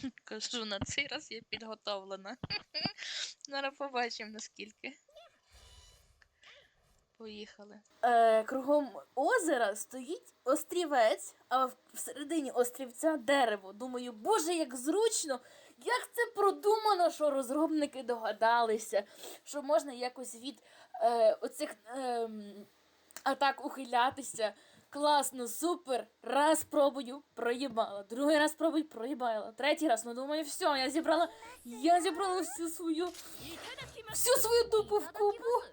Кажу, на цей раз я підготовлена. Зараз побачимо наскільки. Поїхали. Е, кругом озера стоїть острівець, а всередині острівця дерево. Думаю, боже, як зручно! Як це продумано, що розробники догадалися, що можна якось від е, оцих ем, атак ухилятися. Класно, супер. Раз пробую, проїбала. Другий раз пробую, проїбала. Третій раз, ну думаю, все, я зібрала. Я зібрала всю свою всю свою дупу в купу.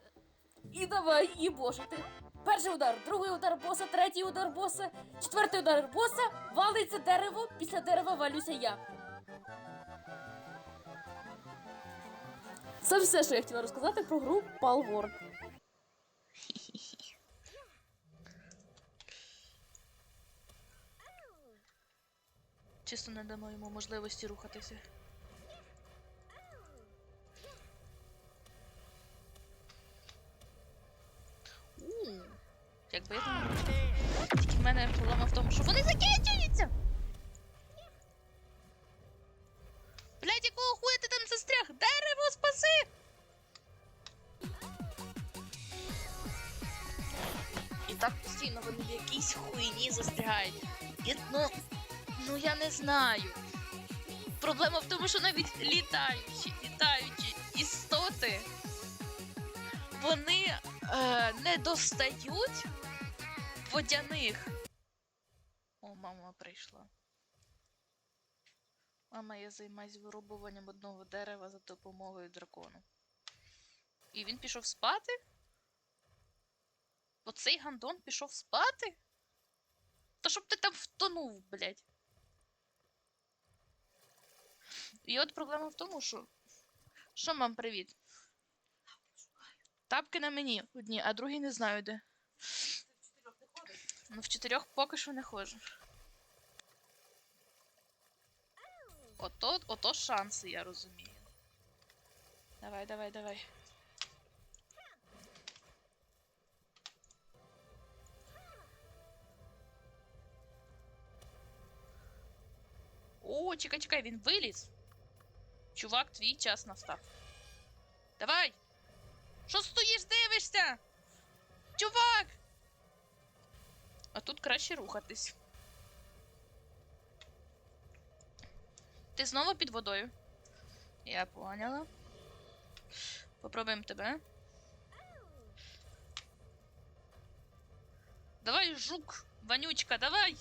І давай і бошити. Перший удар, другий удар боса, третій удар боса, четвертий удар боса, валиться дерево, після дерева валюся я. Це все, що я хотіла розказати про гру Palworld. Чисто не дамо йому можливості рухатися. Якби я там. Тільки в мене проблема в тому, що вони закінчуються! Блядь, якого хуя ти там застряг? Дерево спаси! І так постійно вони в якійсь хуйні застрягають. І, ну, ну я не знаю. Проблема в тому, що навіть літаючі, літаючі істоти, вони е, не достають водяних. О, мама прийшла. Мама, я займаюсь вирубуванням одного дерева за допомогою дракону. І він пішов спати? Оцей гандон пішов спати? Та щоб ти там втонув, блядь. І от проблема в тому, що. Що, мам, привіт? Тапки на мені одні, а другі не знаю де. Ну, в чотирьох поки що не ходжу. Ото, ото шанси, я розумію. Давай, давай, давай. О, чекай, чекай, він виліз. Чувак, твій час настав. Давай! Що стоїш, дивишся? Чувак! А тут краще рухатись. Ти знову під водою. Я поняла. Попробуємо тебе. Давай, жук, вонючка, давай!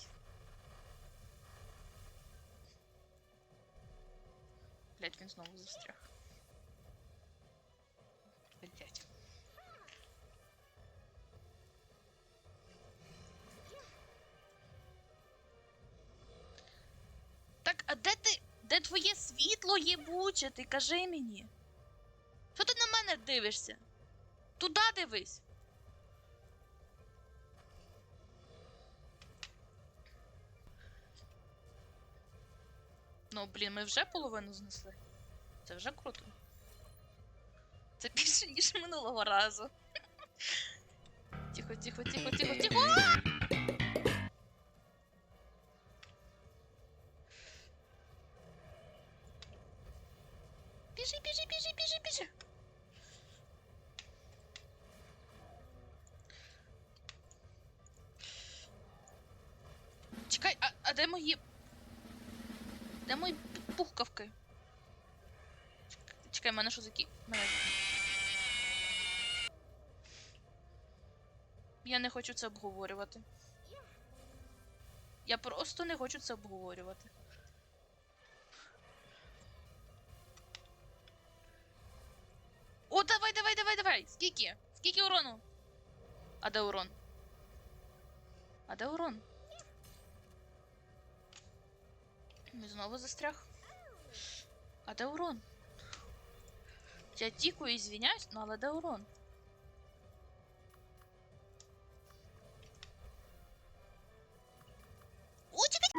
Блять, він знову застряг. Блять. Так, а де ти? Де твоє світло єбуче? Ти кажи мені. Що ти на мене дивишся? Туди дивись. Ну, блін, ми вже половину знесли. Це вже круто. Це більше, ніж минулого разу. Тихо, тихо, тихо, тихо, тихо. Біжи, біжи, біжи, біжи, біжи. Чекай, а, а де мої. Де мої пухкавки? Чекай, в мене що закі. Мене... Я не хочу це обговорювати. Я просто не хочу це обговорювати. О, давай, давай, давай, давай! Скільки? Скільки урону? А де урон? А де урон? Він знову застряг. А де урон? Я тікаю і звіняюсь, ну але де урон? О, чекай!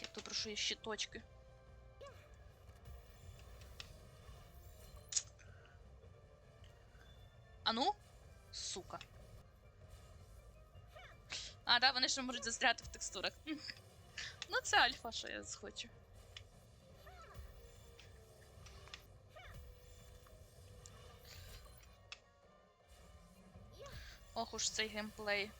Як то прошу є щиточки. А ну, сука. А, да, вони ще можуть застряти в текстурах. Ну, це альфа, що я схочу. Ох уж цей геймплей.